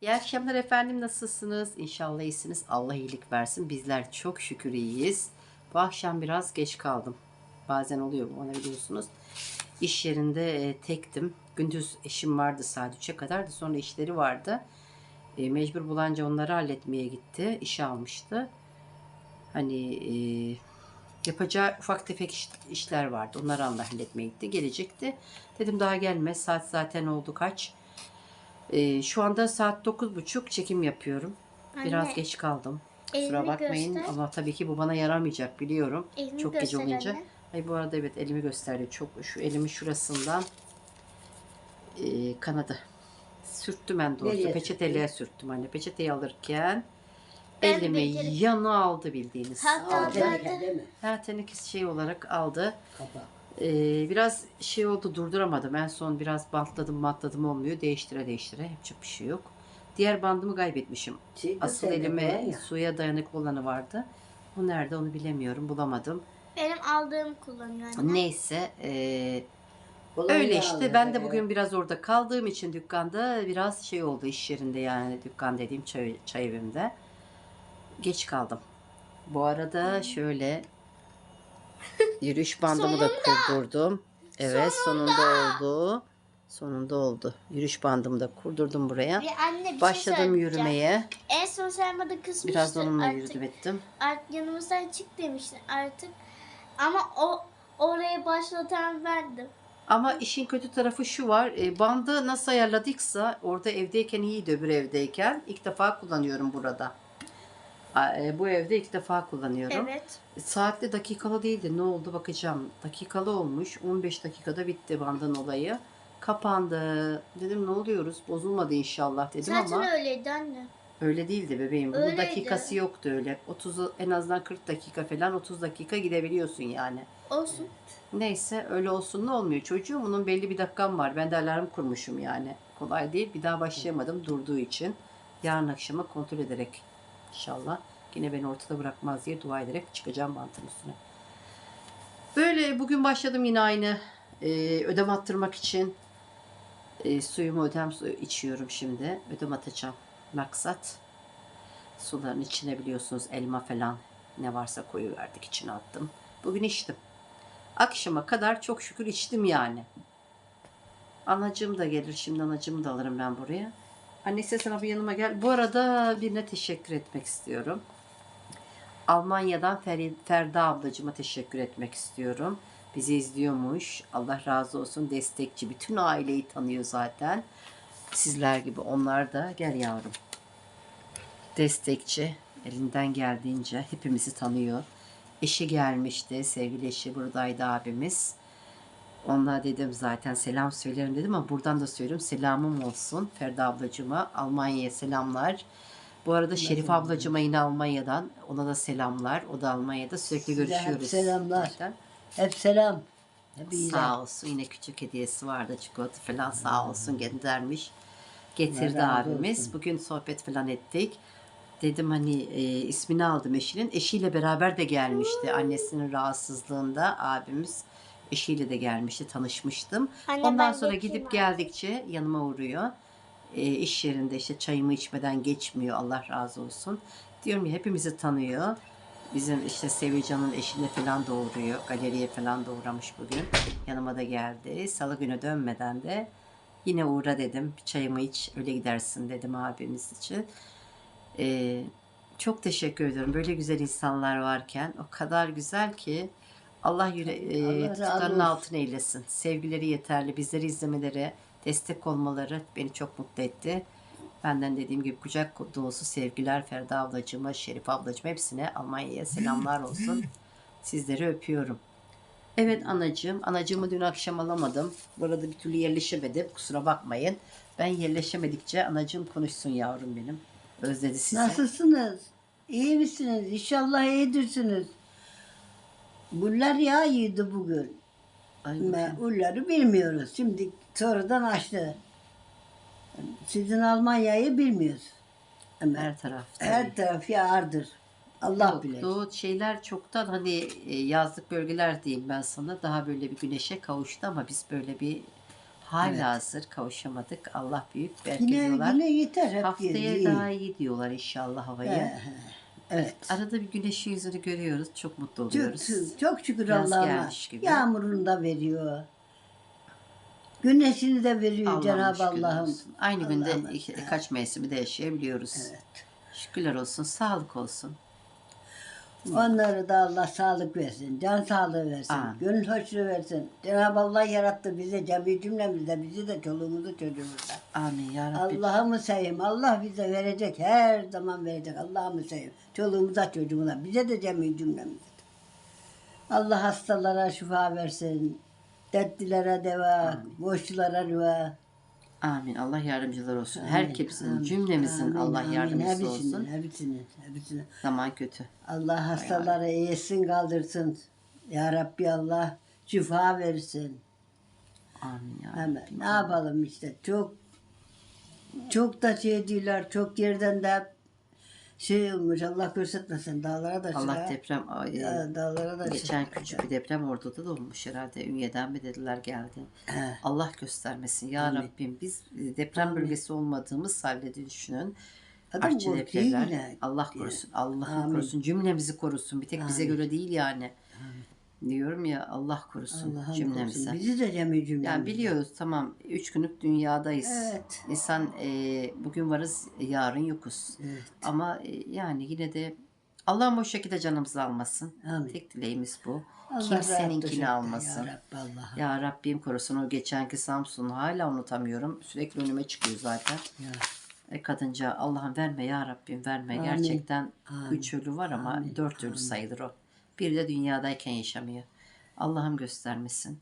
İyi akşamlar efendim nasılsınız? İnşallah iyisiniz. Allah iyilik versin. Bizler çok şükür iyiyiz. Bu akşam biraz geç kaldım. Bazen oluyor bu onu biliyorsunuz. İş yerinde e, tektim. Gündüz eşim vardı saat 3'e kadar da sonra işleri vardı. E, mecbur bulanca onları halletmeye gitti. İşe almıştı. Hani e, yapacağı ufak tefek iş- işler vardı. Onları halletmeye gitti. Gelecekti. Dedim daha gelme. Saat zaten oldu kaç? Ee, şu anda saat 9.30 çekim yapıyorum. Biraz Anne, geç kaldım. elini Kusura bakmayın göster. ama tabii ki bu bana yaramayacak biliyorum. Elini Çok gece göster olunca. anne. Ay bu arada evet elimi gösterdi. Çok şu elimi şurasından e, kanadı. Sürttüm en doğrusu. Nereye Peçeteliğe sürttüm anne. Peçeteyi alırken Ben elimi becerim- yana aldı bildiğiniz. Hatta aldı. ben- Teneke değil mi? Her tenekes şey olarak aldı. Kapak. Ee, biraz şey oldu durduramadım. En son biraz bantladım bantladım olmuyor. Değiştire değiştire yapacak bir şey yok. Diğer bandımı kaybetmişim. Şey de Asıl elime suya dayanıklı olanı vardı. O nerede onu bilemiyorum. Bulamadım. Benim aldığım kullanıyor anne. Neyse. Kolay öyle işte. aldı Ben de bugün biraz orada kaldığım için dükkanda biraz şey oldu iş yerinde yani dükkan dediğim çay, çay evimde. Geç kaldım. Bu arada şöyle yürüyüş bandımı da kurdurdum. Evet sonunda oldu. Sonunda oldu. Yürüyüş bandımı da kurdurdum buraya. Ve anne bir şey Başladım söyleyeceğim. yürümeye. En son sen bana kızmıştın. Biraz onunla artık, yürüdüm ettim. Artık yanımızdan çık demiştin artık. Ama o oraya başlatan bendim. Ama işin kötü tarafı şu var. e, bandı nasıl ayarladıksa orada evdeyken iyiydi öbür evdeyken. ilk defa kullanıyorum burada. E, Bu evde ilk defa kullanıyorum. Evet. Saatli dakikalı değildi. Ne oldu bakacağım. Dakikalı olmuş. 15 dakikada bitti bandın olayı. Kapandı. Dedim ne oluyoruz? Bozulmadı inşallah dedim Zaten ama öyleydi anne. öyle değildi bebeğim. Bunun Öyleydi. dakikası yoktu öyle. 30 en azından 40 dakika falan 30 dakika gidebiliyorsun yani. Olsun. Neyse öyle olsun ne olmuyor çocuğum. Bunun belli bir dakikam var. Ben de alarm kurmuşum yani. Kolay değil. Bir daha başlayamadım durduğu için. Yarın akşama kontrol ederek inşallah. Yine beni ortada bırakmaz diye dua ederek çıkacağım bantın üstüne. Böyle bugün başladım yine aynı e, ödem attırmak için. E, suyumu ödem suyu içiyorum şimdi. Ödem atacağım. Maksat suların içine biliyorsunuz elma falan ne varsa koyu verdik içine attım. Bugün içtim. Akşama kadar çok şükür içtim yani. Anacığım da gelir şimdi anacığımı da alırım ben buraya. Annesi sana bir yanıma gel. Bu arada birine teşekkür etmek istiyorum. Almanya'dan Fer- Ferda ablacığıma teşekkür etmek istiyorum. Bizi izliyormuş. Allah razı olsun. Destekçi. Bütün aileyi tanıyor zaten. Sizler gibi onlar da. Gel yavrum. Destekçi. Elinden geldiğince hepimizi tanıyor. Eşi gelmişti. Sevgili eşi buradaydı abimiz. Onunla dedim zaten selam söylerim dedim ama buradan da söylüyorum. Selamım olsun Ferda ablacığıma. Almanya'ya selamlar. Bu arada Şerif ablacığıma yine Almanya'dan. Ona da selamlar. O da Almanya'da. Sürekli Size hep görüşüyoruz. selamlar. zaten. Hep selam. Hep iyiler. Sağ olsun. Yine küçük hediyesi vardı. Çikolata falan sağ olsun göndermiş. Getirdi razı abimiz. olsun. Bugün sohbet falan ettik. Dedim hani e, ismini aldım eşinin. Eşiyle beraber de gelmişti. Annesinin rahatsızlığında abimiz eşiyle de gelmişti. Tanışmıştım. Anne, Ondan sonra gidip artık. geldikçe yanıma uğruyor. E, iş yerinde işte çayımı içmeden geçmiyor. Allah razı olsun. Diyorum ya hepimizi tanıyor. Bizim işte Sevilcan'ın eşine falan da uğruyor. Galeriye falan da uğramış bugün. Yanıma da geldi. Salı günü dönmeden de yine uğra dedim. Bir çayımı iç öyle gidersin dedim abimiz için. Ee, çok teşekkür ediyorum. Böyle güzel insanlar varken o kadar güzel ki Allah yüre, e, Allah razı tutanın altına eylesin. Sevgileri yeterli. Bizleri izlemeleri, destek olmaları beni çok mutlu etti. Benden dediğim gibi kucak dolusu sevgiler Ferda ablacığıma, Şerif ablacığıma hepsine Almanya'ya selamlar olsun. Sizleri öpüyorum. Evet anacığım. Anacığımı dün akşam alamadım. Burada bir türlü yerleşemedim. Kusura bakmayın. Ben yerleşemedikçe anacığım konuşsun yavrum benim. Özledi sizi. Nasılsınız? İyi misiniz? İnşallah iyidirsiniz. Bunlar ya iyiydi bugün. Ay, Ulları bilmiyoruz. Şimdi sonradan açtı. Sizin Almanya'yı bilmiyoruz. Ama her taraf. her taraf yağardır. Allah Yok, bilir. Doğu şeyler çoktan hani e, yazlık bölgeler diyeyim ben sana daha böyle bir güneşe kavuştu ama biz böyle bir Hala hazır kavuşamadık. Allah büyük belki Yine, diyorlar. yine yeter hep Haftaya daha iyi diyorlar inşallah havayı. He, he. Evet. Arada bir güneşin yüzünü görüyoruz. Çok mutlu Çok, oluyoruz. çok şükür Yaz gelmiş gibi. Yağmurunu da veriyor. Güneşini de veriyor Allah'ım Cenab-ı şükürler Allah'ım. olsun. Aynı günde Allah'ım. iki- kaç mevsimi de yaşayabiliyoruz. Evet. Şükürler olsun. Sağlık olsun. Onları da Allah sağlık versin, can sağlığı versin, Amin. gönül hoşluğu versin. Cenab-ı Allah yarattı bize, cemi cümlemizde, bizi de çoluğumuzu çocuğumuzu. Amin ya Rabbi. Allah'ımı seveyim, Allah bize verecek, her zaman verecek. Allah'ımı seveyim, çoluğumuza çocuğumuza, bize de cemi cümlemizde. Allah hastalara şifa versin, dertlilere deva, boşçulara dua. Amin. Allah yardımcılar olsun. Amin, Herkesin, amin, cümlemizin amin, Allah amin. yardımcısı Hepsinin, olsun. Hepsinin, hepsinin. Zaman kötü. Allah hastaları iyisin kaldırsın. Ya Rabbi Allah şifa versin. Amin ya Hemen ne yapalım işte çok çok da şey diyorlar çok yerden de şey olmuş Allah göstermesin dağlara da Allah çıra. deprem ay, Ya, dağlara da geçen çıra. küçük bir deprem orada da olmuş herhalde. Ünye'den mi dediler geldi. Allah göstermesin ya Amin. Rabbim. Biz e, deprem bölgesi olmadığımız halde de düşünün. Adam korkuyor depremler. Allah korusun. Allah Amin. korusun. Cümlemizi korusun. Bir tek bize Amin. göre değil yani. Diyorum ya Allah korusun cümlemize. Bizi de cemi cümlemizi. Yani biliyoruz tamam üç günlük dünyadayız. Evet. İnsan e, bugün varız yarın yokuz. Evet. Ama e, yani yine de Allah'ım o şekilde canımızı almasın. Amin. Tek dileğimiz bu. Allah Kimseninkini almasın. Ya Rabbi Allah. Ya Rabbim korusun o geçenki Samsun'u hala unutamıyorum. Sürekli önüme çıkıyor zaten. Ya. E, kadınca Allah'ım verme ya Rabbim verme. Amin. Gerçekten Amin. üç ölü var ama Amin. dört ölü sayılır o. Bir de dünyadayken yaşamıyor. Allah'ım göstermesin.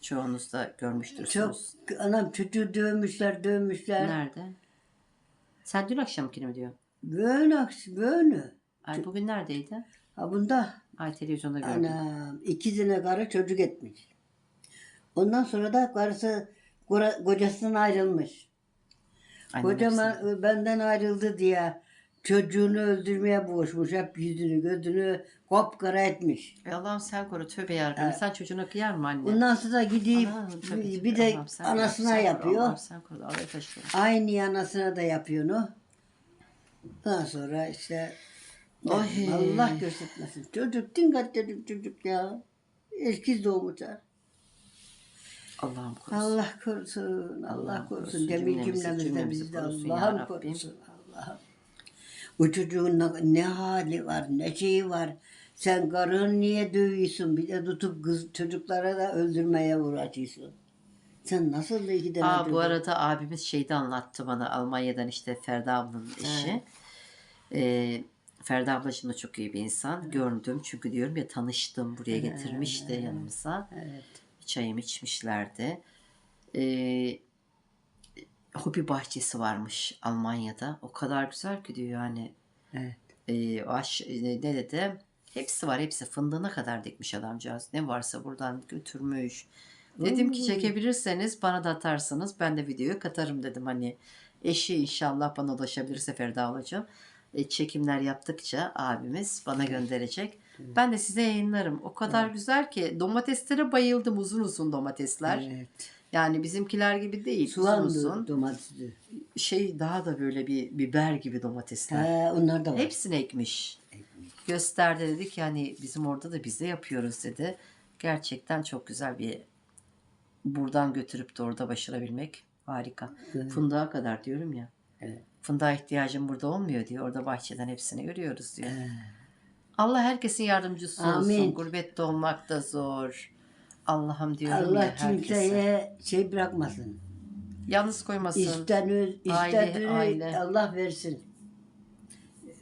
Çoğunuz da Çok görmüştürsünüz. anam çocuğu dövmüşler dövmüşler. Nerede? Sen dün akşamkini mi diyorsun? Böyle aksi böyle. Ay bugün neredeydi? Ha bunda Ay televizyonda gördüm. Anam iki tane karı çocuk etmiş. Ondan sonra da karısı kocasından ayrılmış. Annem Kocama hepsini- benden ayrıldı diye çocuğunu öldürmeye boğuşmuş. Hep yüzünü gözünü kopkara etmiş. E Allah'ım sen koru tövbe yarabbim. Sen çocuğuna kıyar mı anne? Ondan sonra gidip Allah'ım, tövbe, tövbe. bir, de Allah'ım sen anasına koru, yapıyor. Allah'ım sen koru. Allah'ım. Aynı anasına da yapıyor onu. Ondan sonra işte Ay. Allah göstermesin. Çocuk dingat çocuk ya. Eşkiz doğmuşlar. Allah'ım korusun. Allah korusun, Allah, Allah korusun. korusun, Cemil cümlemizi, cümlemizde cümlemizi bizi de Allah'ım korusun. Allah'ım. Bu çocuğun ne, ne hali var, ne şeyi var. Sen karını niye dövüyorsun? Bir de tutup kız çocuklara da öldürmeye uğraşıyorsun. Sen nasıl da iki tane Aa, bu arada abimiz şeyde anlattı bana Almanya'dan işte Ferda ablanın eşi. Ee, Ferda ablacığım da çok iyi bir insan. Gördüm çünkü diyorum ya tanıştım buraya getirmişti yanımıza. Evet. Çayımı içmişlerdi. Ee, hobi bahçesi varmış Almanya'da. O kadar güzel ki diyor yani. Evet. Ee, aş, e, ne dedi? Hepsi var hepsi fındığına kadar dikmiş adamcağız. Ne varsa buradan götürmüş. Dedim ki Oo. çekebilirseniz bana da atarsınız. Ben de videoyu katarım dedim. Hani eşi inşallah bana ulaşabilirse Ferda ablacığım. E, çekimler yaptıkça abimiz bana gönderecek. Ben de size yayınlarım. O kadar güzel ki domateslere bayıldım uzun uzun domatesler. Evet. Yani bizimkiler gibi değil. Soğanlı domatesli. Şey daha da böyle bir biber gibi domatesler. He, onlar da var. Hepsini ekmiş. Gösterdi dedi ki hani bizim orada da biz de yapıyoruz dedi. Gerçekten çok güzel bir buradan götürüp de orada başarabilmek harika. Evet. Fındığa kadar diyorum ya. Evet. Fındığa ihtiyacım burada olmuyor diyor. Orada bahçeden hepsini görüyoruz diyor. Allah herkesin yardımcısı olsun. Amin. Gurbette olmak da zor. Allah'ım diyorum Allah ya herkese. kimseye şey bırakmasın. Yalnız koymasın. İstenir, Aile, istediğini aile. Allah versin.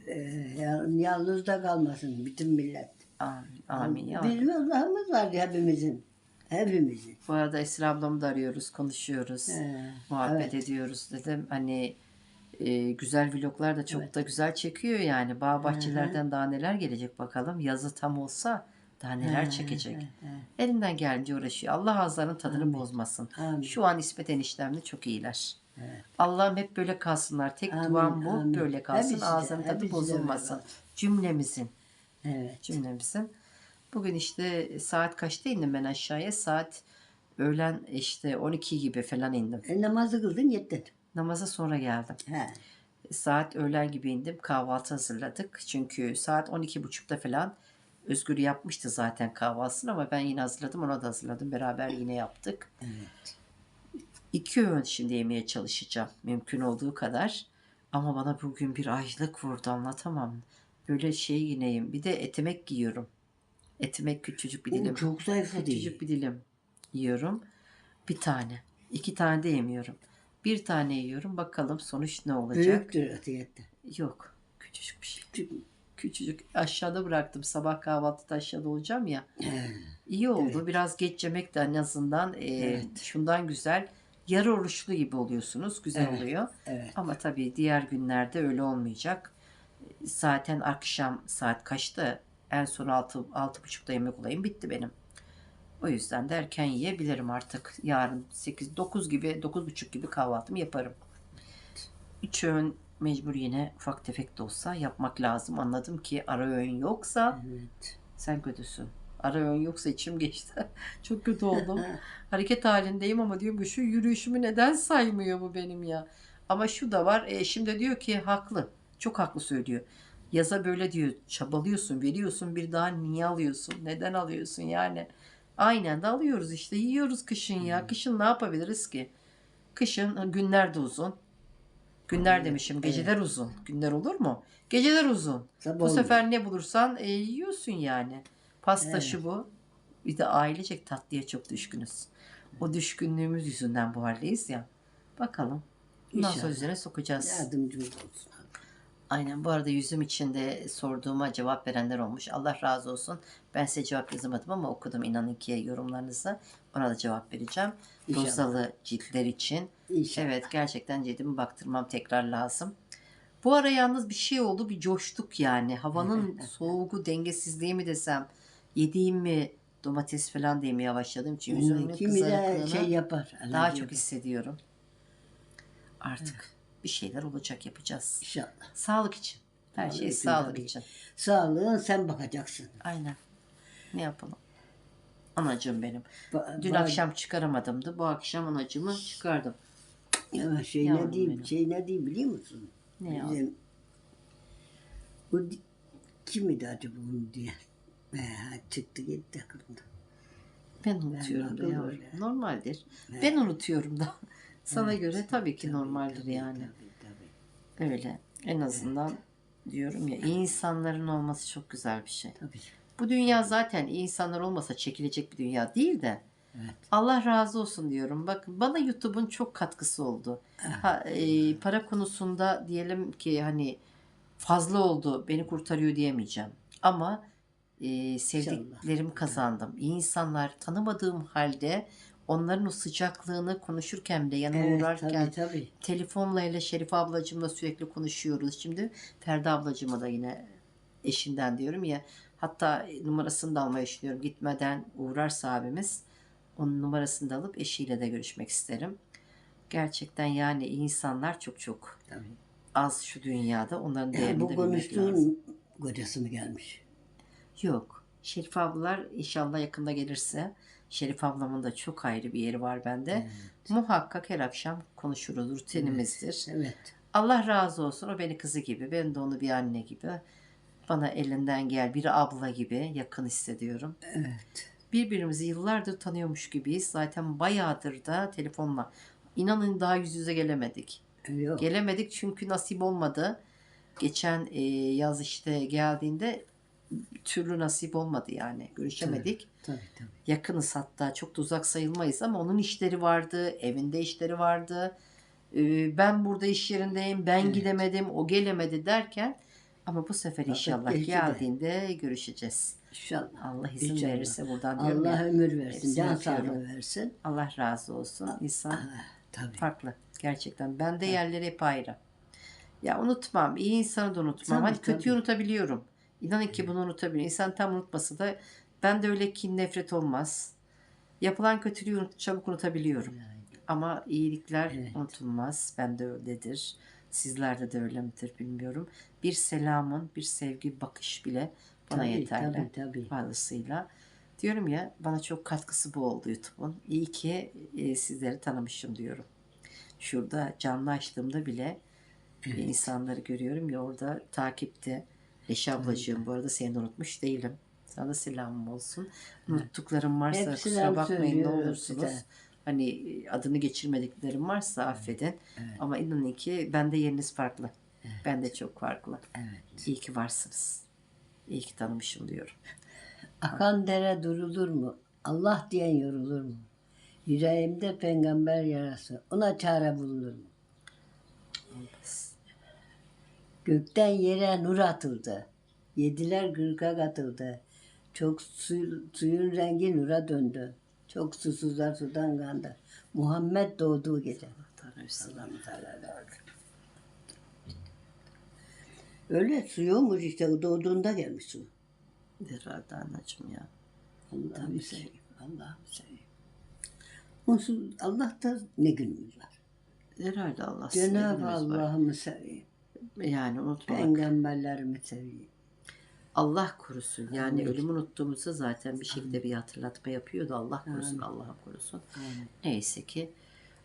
Ee, ya- yalnız da kalmasın bütün millet. Amin, amin ya. Bizim Allah'ımız var hepimizin. Hepimizin. Bu arada Esra ablamı da arıyoruz, konuşuyoruz. Ee, muhabbet ediyoruz dedim. Hani e, güzel vloglar da çok da güzel çekiyor yani. Bağ bahçelerden daha neler gelecek bakalım. Yazı tam olsa daha neler çekecek. Elinden gelince uğraşıyor. Allah ağızlarının tadını bozmasın. Amin. Şu an İsmet eniştemle çok iyiler. Evet. Allah'ım hep böyle kalsınlar. Tek Amin, duam bu. amin. Böyle kalsın. Hepsi de, tadı hepsi de bozulmasın. öyle. Cümlemizin. Evet. Cümlemizin. Bugün işte saat kaçta indim ben aşağıya? Saat Öğlen işte 12 gibi falan indim. E, namazı kıldın yettin. Namaza sonra geldim. He. Saat öğlen gibi indim. Kahvaltı hazırladık. Çünkü saat 12.30'da falan Özgür yapmıştı zaten kahvaltısını ama ben yine hazırladım. Ona da hazırladım. Beraber yine yaptık. Evet. İki öğün şimdi yemeye çalışacağım. Mümkün olduğu kadar. Ama bana bugün bir açlık vurdu anlatamam. Böyle şey yineyim. Bir de etimek giyiyorum. Etimek küçücük bir Oo, dilim. çok zayıfladı. Küçücük bir dilim yiyorum. Bir tane. İki tane de yemiyorum. Bir tane yiyorum. Bakalım sonuç ne olacak. Büyüktür atiyette. Yok. Küçücük bir şey. Küçücük. Aşağıda bıraktım. Sabah kahvaltıda aşağıda olacağım ya. İyi oldu. Evet. Biraz geç yemek de en azından e, Evet. şundan güzel. Yarı oruçlu gibi oluyorsunuz. Güzel Evet. oluyor. Evet. Ama tabii diğer günlerde öyle olmayacak. Zaten akşam saat kaçta? En son altı, altı buçukta yemek olayım bitti benim. O yüzden de erken yiyebilirim artık. Yarın 8, 9 gibi, 9 buçuk gibi kahvaltımı yaparım. Üç öğün mecbur yine ufak tefek de olsa yapmak lazım. Anladım ki ara öğün yoksa Evet. sen kötüsün. Ara öğün yoksa içim geçti. Çok kötü oldum. Hareket halindeyim ama diyorum ki şu yürüyüşümü neden saymıyor bu benim ya. Ama şu da var. E, şimdi diyor ki haklı. Çok haklı söylüyor. Yaza böyle diyor çabalıyorsun veriyorsun bir daha niye alıyorsun? Neden alıyorsun yani? Aynen de alıyoruz işte yiyoruz kışın ya. Kışın ne yapabiliriz ki? Kışın günler de uzun. Günler Evet, demişim geceler uzun. Günler olur mu? Geceler uzun. Sabah Bu olmuyor. sefer ne bulursan e, yiyorsun yani. Pasta Evet. şu bu. Bir de ailecek tatlıya çok düşkünüz. O düşkünlüğümüz yüzünden bu haldeyiz ya. Bakalım. Bundan sonra İnşallah. üzerine sokacağız. Yardımcımız olsun. Aynen bu arada yüzüm içinde sorduğuma cevap verenler olmuş. Allah razı olsun. Ben size cevap yazamadım ama okudum inanın ki yorumlarınızı. Ona da cevap vereceğim. İnşallah. Rozalı ciltler için. İnşallah. Evet gerçekten cildimi baktırmam tekrar lazım. Bu ara yalnız bir şey oldu bir coştuk yani. Havanın soğuğu dengesizliği mi desem yediğim mi domates falan da yemeye başladım. Çünkü yüzümün kızarıklığını şey yapar. daha çok hissediyorum. Artık bir şeyler olacak yapacağız. İnşallah. Sağlık için. Her şey için sağlık tabii. için. Sağlığın sen bakacaksın. Aynen. Ne yapalım? Anacığım benim. Ba- Dün ba- akşam çıkaramadımdı. Bu akşam anacığımı çıkardım. Ama şey Yavrum ne diyeyim, benim. şey ne diyeyim biliyor musun? Ne ya? Bizim, bu di- kimdi acaba onu diye. He, çıktı gitti aklımda. Ben unutuyorum da yavrum. Normaldir. Ben unutuyorum da. Sana Evet, göre tabii ki normaldir tabii, yani. tabii, tabii. Öyle. En azından diyorum ya iyi insanların olması çok güzel bir şey. Tabii. Bu dünya zaten iyi insanlar olmasa çekilecek bir dünya değil de Evet. Allah razı olsun diyorum. Bakın bana YouTube'un çok katkısı oldu. Ha, e, para konusunda diyelim ki hani fazla oldu beni kurtarıyor diyemeyeceğim. Ama e, sevdiklerimi kazandım. İyi insanlar tanımadığım halde onların o sıcaklığını konuşurken bile yanıma Evet, uğrarken tabii tabii. telefonla ile Şerife ablacığımla sürekli konuşuyoruz. Şimdi Ferda ablacığıma da yine eşinden diyorum ya. Hatta numarasını da almayı düşünüyorum. Gitmeden uğrarsa abimiz onun numarasını da alıp eşiyle de görüşmek isterim. Gerçekten yani insanlar çok çok tabii. az şu dünyada. Onların Yani değerini bu de bilmek lazım. konuştuğun kocası mı gelmiş? Yok. Şerif ablalar inşallah yakında gelirse Şerif ablamın da çok ayrı bir yeri var bende. Muhakkak her akşam konuşuruz. Rutinimizdir. Evet. Allah razı olsun. O beni kızı gibi. Ben de onu bir anne gibi. Bana elinden gel. Bir abla gibi yakın hissediyorum. Evet. Birbirimizi yıllardır tanıyormuş gibiyiz. Zaten bayağıdır da telefonla. İnanın daha yüz yüze gelemedik. Yok. Gelemedik çünkü nasip olmadı. Geçen e, yaz işte geldiğinde bir türlü nasip olmadı yani. Görüşemedik. Tabii tabii. Yakınız hatta çok da uzak sayılmayız ama onun işleri vardı, evinde işleri vardı. Ee, ben burada iş yerindeyim, ben Evet. gidemedim, o gelemedi derken ama bu sefer inşallah de. geldiğinde görüşeceğiz. İnşallah. Allah izin İnşallah. verirse buradan diyorum Allah ömür versin. Can sağlığı versin. Allah razı olsun. İnsan Ah, tabii. farklı gerçekten. Ben de yerleri hep ayrı. Ya unutmam. iyi insanı da unutmam. Tabii, kötüyü tabii. unutabiliyorum. İnanın ki bunu unutabiliyorum. İnsan tam unutmasa da ben de öyle kin nefret olmaz. Yapılan kötülüğü unut, çabuk unutabiliyorum. Ama iyilikler Evet. unutulmaz. Ben de öyledir. Sizlerde de öyle midir bilmiyorum. Bir selamın, bir sevgi, bakış bile bana Tabii, yeterli. Tabii tabii. Fazlasıyla. Diyorum ya bana çok katkısı bu oldu YouTube'un. İyi ki e, sizleri tanımışım diyorum. Şurada canlı açtığımda bile e, insanları görüyorum ya orada takipte. Eşe ablacığım bu arada seni unutmuş değilim. Sana da selamım olsun. Unuttuklarım varsa Hep kusura selam bakmayın ne söylüyoruz olursunuz. size. Hani e, adını geçirmediklerim varsa affedin. Ama inanın ki bende yeriniz farklı. Ben de çok farklı. Evet. İyi ki varsınız. İyi ki tanımışım diyorum. Akan dere durulur mu? Allah diyen yorulur mu? Yüreğimde peygamber yarası. Ona çare bulunur mu? Gökten yere nur atıldı. Yediler gırka katıldı. Çok su, suyun rengi nura döndü. Çok susuzlar sudan kandı. Muhammed doğduğu gece. Öyle su yokmuş işte doğduğunda gelmiş su. Herhalde anneciğim ya. Allah'ım seveyim. Allah'ım seveyim. Onsuz Allah'ta ne günümüz var. Herhalde Allah Cenab-ı. Allah'ımı seveyim. Yani unutmamak. Peygamberlerimi seveyim. Allah korusun. Yani ölümü unuttuğumuzda zaten bir şekilde bir hatırlatma yapıyordu. Allah korusun, Allah'ım korusun. Amin. Neyse ki.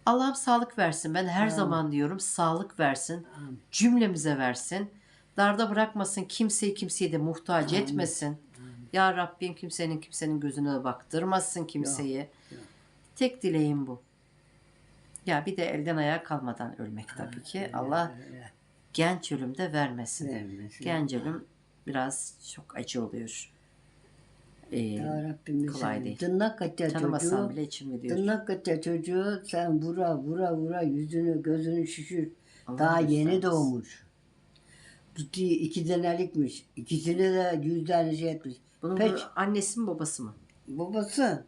Allah'ım sağlık versin. Ben her zaman diyorum sağlık versin. Cümlemize versin. Darda bırakmasın. Kimseyi kimseye de muhtaç etmesin. Ya Rabbim kimsenin kimsenin gözüne baktırmasın kimseyi. Tek dileğim bu. Ya bir de elden ayağa kalmadan ölmek tabii ki. Allah genç ölümde vermesin. vermesin. Genç ölüm biraz çok acı oluyor. Ee, Ya Rabbim kolay değil. tırnak tanımasam çocuğu. bile içim gidiyor. Tırnak kaçar çocuğu sen vura vura vura yüzünü gözünü şişir. Allah Daha yeni göstermesin. doğmuş. Tutu iki senelikmiş. İkisini de yüz tane şey etmiş. Bunun Peki. bu annesi mi babası mı? Babası.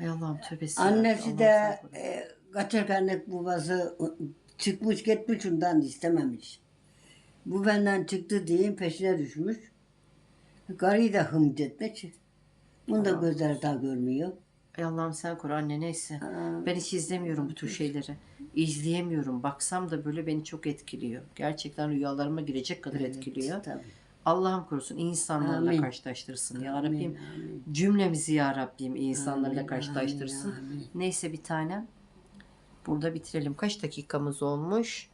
Ay Allah'ım tövbesi. Annesi Allah'ım de e, kaçak anne babası çıkmış gitmiş ondan istememiş. Bu benden çıktı diyeyim peşine düşmüş. Karıyı da hımd etmiş. Bunu da gözler daha görmüyor. Ay Allah'ım sen koru anne neyse. Aa, Ben hiç izlemiyorum bu tür şeyleri. İzleyemiyorum. Baksam da böyle beni çok etkiliyor. Gerçekten rüyalarıma girecek kadar etkiliyor. Tabii. Allah'ım korusun iyi insanlarla Amin. karşılaştırsın ya Rabbim. Amin, amin. Cümlemizi ya Rabbim iyi insanlarla Amin, karşılaştırsın. amin, amin. Neyse bir tanem. Burada bitirelim. Kaç dakikamız olmuş?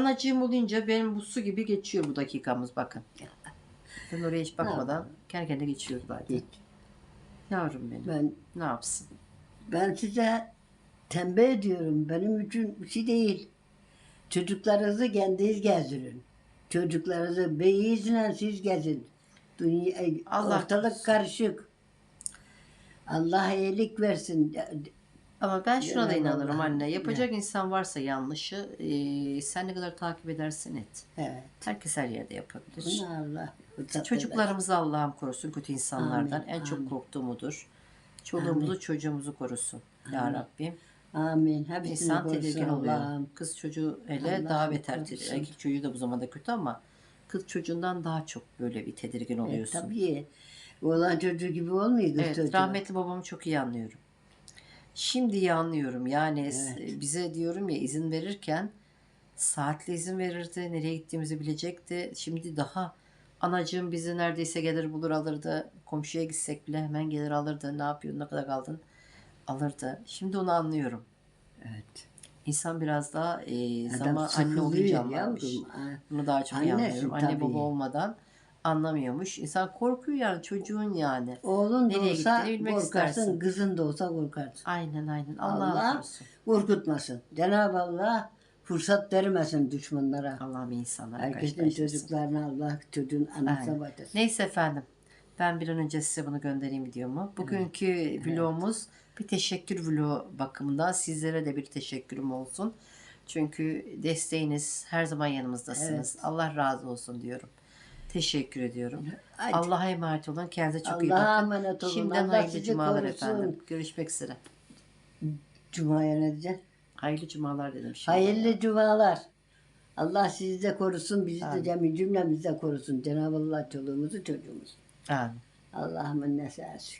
Anacığım olunca benim bu su gibi geçiyor bu dakikamız bakın. Ben oraya hiç bakmadan kendi kendine geçiyor zaten. Yavrum benim. Ben Ne yapsın? ben size tembih ediyorum. Benim için bir şey değil. Çocuklarınızı kendiniz gezdirin. Çocuklarınızı beyizle siz gezin. Dünya, Allah ortalık karışık. Allah iyilik versin. Ama ben şuna da Cenab-ı inanırım anne. Yapacak insan varsa yanlışı eee, sen ne kadar takip edersen et. Evet. Herkes her yerde yapabilir. Bunu Allah Çocuklarımızı Allah'ım korusun kötü insanlardan. Amin, en çok amin. korktuğumudur. Çoluğumuzu çocuğumuzu korusun. Ya Rabbim. Amin. Hepsini İnsan korusun tedirgin oluyor. Allah'ım. Kız çocuğu hele Allah daha beter. korusun. Erkek çocuğu da bu zamanda kötü ama kız çocuğundan daha çok böyle bir tedirgin E, oluyorsun. tabii. Oğlan çocuğu gibi olmuyor kız Evet, çocuğu. rahmetli babamı çok iyi anlıyorum. Şimdi anlıyorum. Yani s- bize diyorum ya izin verirken saatli izin verirdi. Nereye gittiğimizi bilecekti. Şimdi daha anacığım bizi neredeyse gelir bulur alırdı. Komşuya gitsek bile hemen gelir alırdı. Ne yapıyorsun, ne kadar kaldın? Alırdı. Şimdi onu anlıyorum. Evet. İnsan biraz daha e, Adam zaman anne sıkılıyor olunca anlarmış. yavrum. Bunu daha çok iyi anlıyorum. Anne tabii. baba olmadan anlamıyormuş. İnsan korkuyor yani çocuğun yani. Oğlun da Nereye olsa gittiğini bilmek korkarsın, istersin. kızın da olsa korkarsın. Aynen aynen. Allah, Allah korusun. korkutmasın. Cenab-ı Allah fırsat vermesin düşmanlara. Allah'ım insanlara Herkesin karşılaştırsın. çocuklarına Allah çocuğun anasına Aynen. bakasın. Neyse efendim. Ben bir an önce size bunu göndereyim videomu. Bugünkü vlogumuz bir teşekkür vlogu bakımından sizlere de bir teşekkürüm olsun. Çünkü desteğiniz her zaman yanımızdasınız. Allah razı olsun diyorum. Teşekkür ediyorum. Hadi. Allah'a emanet olun. Kendinize çok iyi Allah'a bakın. emanet olun. Şimdiden Allah hayırlı sizi cumalar korusun. efendim. Görüşmek üzere. Cuma'ya ne diyeceksin? Hayırlı cumalar dedim şimdi. Hayırlı cumalar. Allah sizi de korusun, bizi de Amin. cemi cümlemizi de korusun. Cenab-ı Allah çoluğumuzu çocuğumuzu. Amin. Allah'ımın nesası.